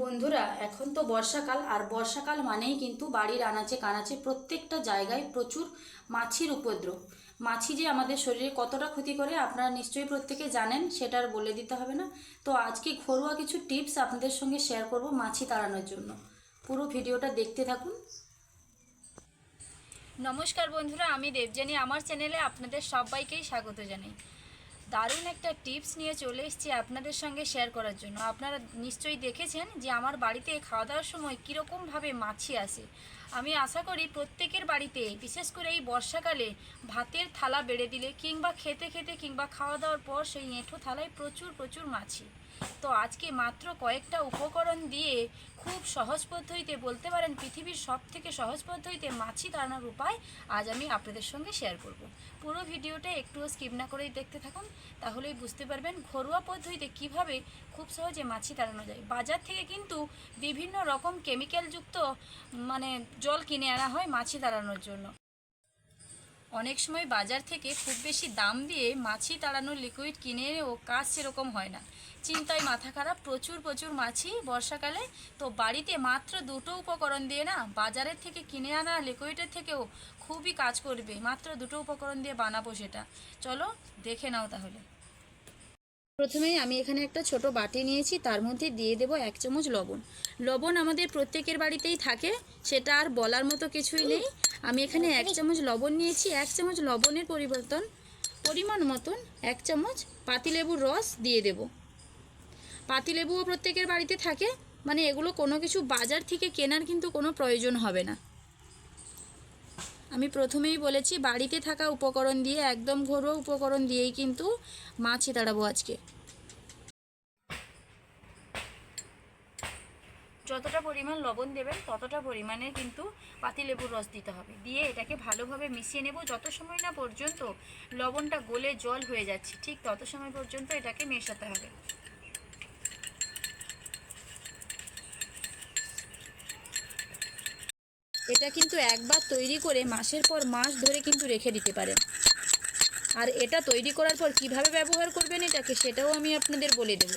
বন্ধুরা, এখন তো বর্ষাকাল, আর বর্ষাকাল মানেই কিন্তু বাড়ির আনাচে কানাচে প্রত্যেকটা জায়গায় প্রচুর মাছির উপদ্রব। মাছি যে আমাদের শরীরে কতটা ক্ষতি করে, আপনারা নিশ্চয়ই প্রত্যেকে জানেন, সেটা আর বলে দিতে হবে না। তো আজকে ঘরোয়া কিছু টিপস আপনাদের সঙ্গে শেয়ার করব মাছি তাড়ানোর জন্য। পুরো ভিডিওটা দেখতে থাকুন। নমস্কার বন্ধুরা, আমি দেবজানি আমার চ্যানেলে আপনাদের সবাইকেই স্বাগত জানাই। দারুণ একটা টিপস নিয়ে চলে এসেছি আপনাদের সঙ্গে শেয়ার করার জন্য। আপনারা নিশ্চয়ই দেখেছেন যে আমার বাড়িতে খাওয়া দাওয়ার সময় কীরকমভাবে মাছি আসে। আমি আশা করি প্রত্যেকের বাড়িতে, বিশেষ করে এই বর্ষাকালে, ভাতের থালা বেড়ে দিলে কিংবা খেতে খেতে কিংবা খাওয়া দাওয়ার পর সেই এঁঠো থালায় প্রচুর প্রচুর মাছি। তো আজকে মাত্র কয়েকটা উপকরণ দিয়ে খুব সহজ পদ্ধতিতে বলতে পারেন পৃথিবীর সব থেকে সহজ পদ্ধতিতে মাছি তাড়ানোর উপায় আজ আমি আপনাদের সঙ্গে শেয়ার করব। পুরো ভিডিওটা একটুও স্কিপ না করেই দেখতে থাকুন, তাহলেই বুঝতে পারবেন ঘরোয়া পদ্ধতিতে কীভাবে খুব সহজে মাছি তাড়ানো যায়। বাজার থেকে কিন্তু বিভিন্ন রকম কেমিক্যালযুক্ত মানে জল কিনে আনা হয় মাছি তাড়ানোর জন্য। অনেক সময় বাজার থেকে খুব বেশি দাম দিয়ে মাছি তাড়ানোর লিকুইড কিনে এনেও কাজ সেরকম হয় না। চিন্তায় মাথা খারাপ, প্রচুর প্রচুর মাছি বর্ষাকালে। তো বাড়িতে মাত্র দুটো উপকরণ দিয়ে না, বাজারের থেকে কিনে আনা লিকুইডের থেকেও খুবই কাজ করবে। মাত্র দুটো উপকরণ দিয়ে বানাবো সেটা। চলো দেখে নাও তাহলে। প্রথমেই আমি এখানে একটা ছোট বাটি নিয়েছি, তার মধ্যে দিয়ে দেব এক চামচ লবণ। লবণ আমাদের প্রত্যেকের বাড়িতেই থাকে, সেটা আর বলার মতো কিছুই নেই। আমি এখানে এক চামচ লবণ নিয়েছি, এক চামচ লবণের পরিবর্তন, পরিমাণ মতন এক চামচ পাতিলেবুর রস দিয়ে দেব। পাতিলেবুও প্রত্যেকের বাড়িতে থাকে মানে এগুলো কোনো কিছু বাজার থেকে কেনার কিন্তু কোনো প্রয়োজন হবে না। আমি প্রথমেই বলেছি, বাড়িতে থাকা উপকরণ দিয়ে, একদম ঘরোয়া উপকরণ দিয়েই কিন্তু মাছে দাঁড়াবো আজকে। যতটা পরিমাণ লবণ দেবেন, ততটা পরিমাণে কিন্তু পাতিলেবুর রস দিতে হবে। দিয়ে এটাকে ভালোভাবে মিশিয়ে নেব। যত সময় না পর্যন্ত লবণটা গলে জল হয়ে যাচ্ছে, ঠিক তত সময় পর্যন্ত এটাকে মেশাতে হবে। এটা কিন্তু একবার তৈরি করে মাসের পর মাস ধরে কিন্তু রেখে দিতে পারেন। আর এটা তৈরি করার পর কীভাবে ব্যবহার করবেন এটাকে সেটাও আমি আপনাদের বলে দেব।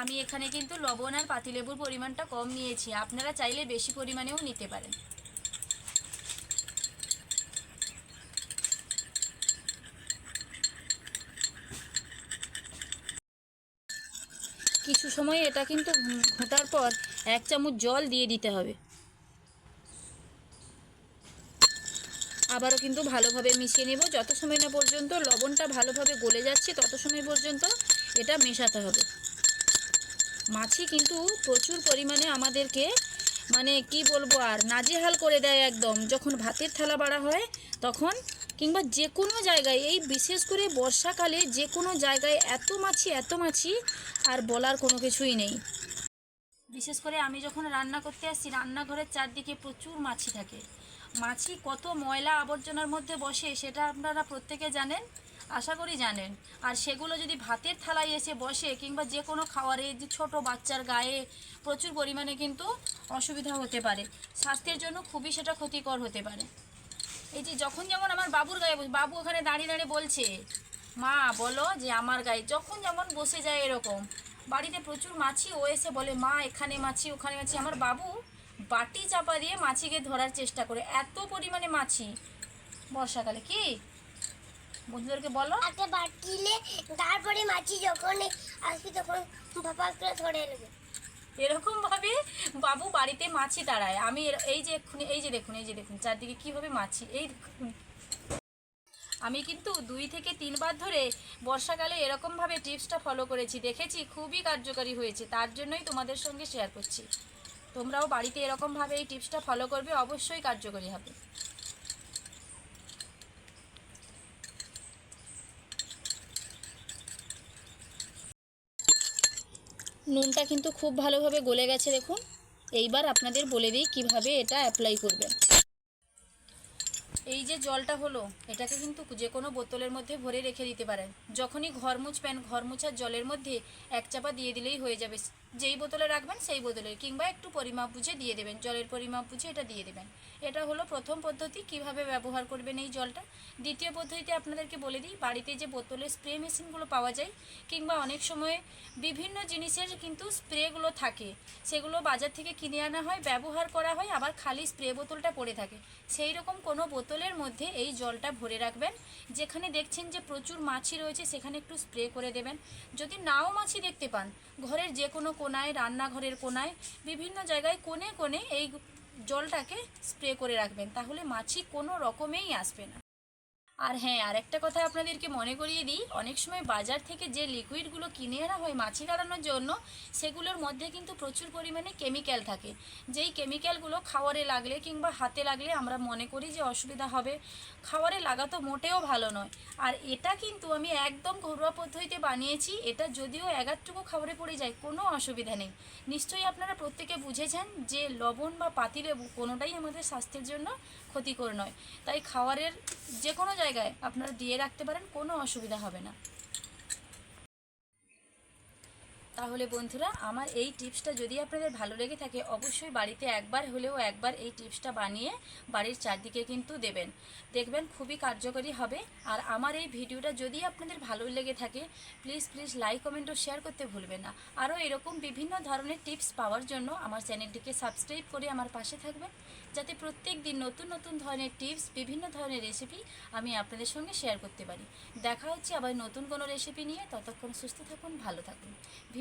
আমি এখানে কিন্তু লবণ আর পাতিলেবুর পরিমাণটা কম নিয়েছি। আপনারা চাইলে বেশি পরিমাণেও নিতে পারেন। কিছু সময় এটা কিন্তু ঘোটার পর এক চামচ জল দিয়ে দিতে হবে। আবারও কিন্তু ভালোভাবে মিশিয়ে নেব। যত সময় না পর্যন্ত লবণটা ভালোভাবে গলে যাচ্ছে, তত সময় পর্যন্ত এটা মেশাতে হবে। মাছি কিন্তু প্রচুর পরিমাণে আমাদেরকে মানে কি বলব আর, নাজেহাল করে দেয় একদম। যখন ভাতের থালা বাড়া হয়, তখন কিংবা যে কোনো জায়গায়, এই বিশেষ করে বর্ষাকালে যে কোনো জায়গায় এত মাছি এত মাছি, আর বলার কোনো কিছুই নেই। বিশেষ করে আমি যখন রান্না করতে আসছি, রান্নাঘরের চারদিকে প্রচুর মাছি থাকে। মাছি কত ময়লা আবর্জনার মধ্যে বসে, সেটা আপনারা প্রত্যেকে জানেন, আশা করি জানেন। আর সেগুলো যদি ভাতের থালায় এসে বসে, কিংবা যে কোনো খাওয়ারে, যে ছোটো বাচ্চার গায়ে প্রচুর পরিমাণে কিন্তু অসুবিধা হতে পারে। স্বাস্থ্যের জন্য খুবই সেটা ক্ষতিকর হতে পারে। এই যে যখন যেমন আমার বাবুর গায়ে বাবু ওখানে দাঁড়িয়ে দাঁড়িয়ে বলছে, মা, বলো যে আমার গায়ে। যখন যেমন বসে যায় এরকম। বাড়িতে প্রচুর মাছি, ও এসে বলে, মা, এখানে মাছি, ওখানে মাছি। আমার বাবু বাটি চাপা দিয়ে মাছিকে ধরার চেষ্টা করে, এত পরিমাণে মাছি। বর্ষাকালে কি? বন্ধুদেরকে বলো। একটা বাটিলে তারপরে মাছি যখন আসবি তখন ধরে নেবে। এরকম ভাবে বাবু বাড়িতে মাছি দাঁড়ায় আমি এই যে এক্ষুনি এই যে দেখুন, এই যে দেখুন, চারদিকে কীভাবে মাছি এই। আমি কিন্তু দুই থেকে তিনবার ধরে বর্ষাকালে এরকমভাবে টিপসটা ফলো করেছি, দেখেছি, খুবই কার্যকারী হয়েছে, তার জন্যই তোমাদের সঙ্গে শেয়ার করছি। তোমরাও বাড়িতে এরকমভাবে এই টিপসটা ফলো করবে, অবশ্যই কার্যকরী হবে। নুনটা কিন্তু খুব ভালোভাবে গলে গেছে দেখুন। এইবার আপনাদের বলে দিই কীভাবে এটা অ্যাপ্লাই করবেন। এই যে জলটা হলো, এটাকে কিন্তু যে কোনো বোতলের মধ্যে ভরে রেখে দিতে পারেন। যখনই ঘর মুছবেন ঘর মুছার জলের মধ্যে এক চাপা দিয়ে দিলেই হয়ে যাবে। যেই বোতলে রাখবেন সেই বোতলে কিংবা একটু পরিমাপ বুঝে দিয়ে দেবেন, জলের পরিমাপ বুঝে এটা দিয়ে দেবেন। এটা হলো প্রথম পদ্ধতি, কীভাবে ব্যবহার করবেন এই জলটা। দ্বিতীয় পদ্ধতিতে আপনাদেরকে বলে দিই, বাড়িতে যে বোতলের স্প্রে মেশিনগুলো পাওয়া যায়, কিংবা অনেক সময় বিভিন্ন জিনিসের কিন্তু স্প্রেগুলো থাকে, সেগুলো বাজার থেকে কিনে আনা হয়, ব্যবহার করা হয়, আবার খালি স্প্রে বোতলটা পড়ে থাকে। সেই রকম কোনো বোতলের মধ্যে এই জলটা ভরে রাখবেন, যেখানে দেখছেন যে প্রচুর মাছি রয়েছে, সেখানে একটু স্প্রে করে দেবেন। যদি নাও মাছি দেখতে পান, ঘরের যে কোনো কোনায়, রান্নাঘরের কোনায়, বিভিন্ন জায়গায় কোণে কোণে এই জলটাকে স্প্রে করে রাখবেন। তাহলে মাছি কোনো রকমেই আসবে না। আর হ্যাঁ আরেকটা কথা আপনাদেরকে মনে করিয়ে দিই, অনেক সময় বাজার থেকে যে লিকুইডগুলো কিনে আনা হয় মাছি তাড়ানোর জন্য, সেগুলোর মধ্যে কিন্তু প্রচুর পরিমাণে কেমিক্যাল থাকে। যেই কেমিক্যালগুলো খাওয়ারে লাগলে কিংবা হাতে লাগলে আমরা মনে করি যে অসুবিধা হবে। খাওয়ারে লাগা তো মোটেও ভালো নয়। আর এটা কিন্তু আমি একদম ঘরোয়া পদ্ধতিতে বানিয়েছি, এটা যদিও এগারটুকু খাবারে পড়ে যায়, কোনো অসুবিধা নেই। নিশ্চয়ই আপনারা প্রত্যেকে বুঝেছেন যে লবণ বা পাতিলেবু কোনোটাই আমাদের স্বাস্থ্যের জন্য ক্ষতিকর নয়। তাই খাওয়ারের যে কোনো জায়গায় আপনারা দিয়ে রাখতে পারেন কোনো অসুবিধা হবে না। তাহলে বন্ধুরা, আমার এই টিপসটা যদি আপনাদের ভালো লেগে থাকে, অবশ্যই বাড়িতে একবার হলেও একবার এই টিপসটা বানিয়ে বাড়ির চারদিকে কিন্তু দেবেন। দেখবেন খুবই কার্যকরী হবে। আর আমার এই ভিডিওটা যদি আপনাদের ভালো লেগে থাকে প্লিজ প্লিজ লাইক কমেন্ট ও শেয়ার করতে ভুলবেন না। আরও এরকম বিভিন্ন ধরনের টিপস পাওয়ার জন্য আমার চ্যানেলটিকে সাবস্ক্রাইব করে আমার পাশে থাকবেন। যাতে প্রত্যেক দিন নতুন নতুন ধরনের টিপস, বিভিন্ন ধরনের রেসিপি আমি আপনাদের সঙ্গে শেয়ার করতে পারি। দেখা হচ্ছে আবার নতুন কোনো রেসিপি নিয়ে। ততক্ষণ সুস্থ থাকুন, ভালো থাকুন।